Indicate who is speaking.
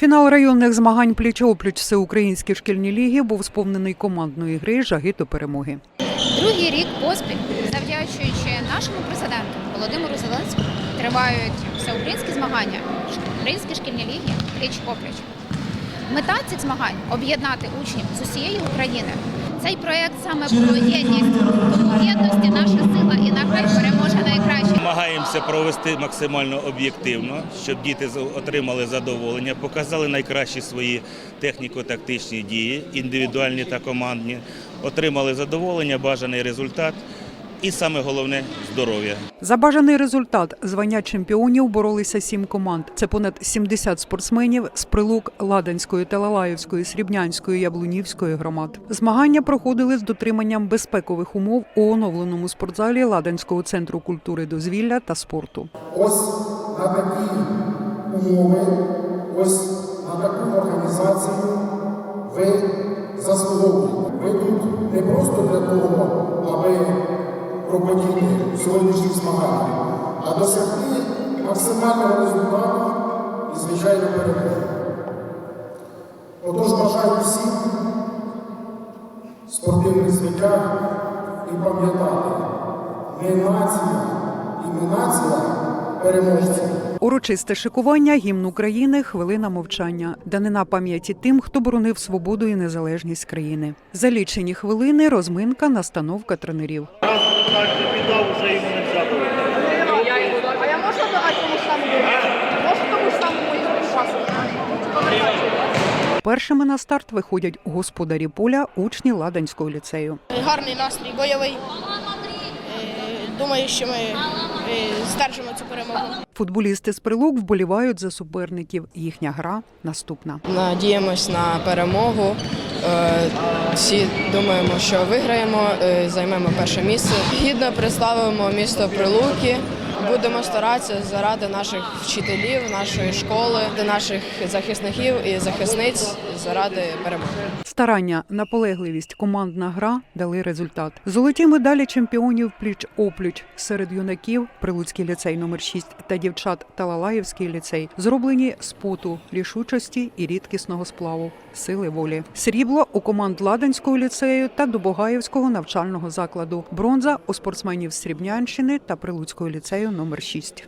Speaker 1: Фінал районних змагань пліч-опліч всеукраїнські шкільні ліги був сповнений командної гри жаги до перемоги.
Speaker 2: Другий рік поспіль, завдячуючи нашому президенту Володимиру Зеленському, тривають всеукраїнські змагання, українські шкільні ліги пліч опліч. Мета цих змагань об'єднати учнів з усієї України. Цей проект саме про єдність. Єдності наша сила і нехай переможе найкраще.
Speaker 3: Намагаємося провести максимально об'єктивно, щоб діти отримали задоволення, показали найкращі свої техніко-тактичні дії, індивідуальні та командні, отримали задоволення, бажаний результат і саме головне здоров'я.
Speaker 1: За бажаний результат звання чемпіонів боролися сім команд. Це понад 70 спортсменів з прилук Ладанської, Талалаївської, Срібнянської, Яблунівської громад. Змагання проходили з дотриманням безпекових умов у оновленому спортзалі Ладанського центру культури, дозвілля та спорту.
Speaker 4: Ось на такі умови, ось на таку організацію ви заслуговуєте. Ви тут не просто для того, проподіти сьогоднішні змагання, а досягти максимального результату і, звичайно, перемоги. Отож бажаю всім спортивних звитяг і пам'ятати, не нація і не нація переможців.
Speaker 1: Урочисте шикування гімн України, хвилина мовчання, данина пам'яті тим, хто боронив свободу і незалежність країни. За лічені хвилини розминка, настановка тренерів.
Speaker 5: Так віддав, вже йому не взяти.
Speaker 6: А я можу давати тому ж самому? Можу тому ж самому і пасу?
Speaker 1: Першими на старт виходять господарі поля, учні Ладанського ліцею.
Speaker 6: Гарний настрій, бойовий. Е, Думаю, що ми здержимо цю перемогу.
Speaker 1: Футболісти з прилук вболівають за суперників. Їхня гра наступна.
Speaker 7: Надіємось на перемогу. Е, Всі думаємо, що виграємо, е, займемо перше місце. Гідно представимо місто Прилуки. Будемо старатися заради наших вчителів, нашої школи, наших захисників і захисниць заради перемоги.
Speaker 1: Старання, наполегливість, командна гра дали результат. Золоті медалі чемпіонів пліч опліч серед юнаків Прилуцький ліцей номер 6 та дівчат Талалаївський ліцей зроблені з поту, рішучості і рідкісного сплаву, сили волі. Срібло у команд Ладанського ліцею та Добогаївського навчального закладу. Бронза у спортсменів Срібнянщини та Прилуцького ліцею номер 6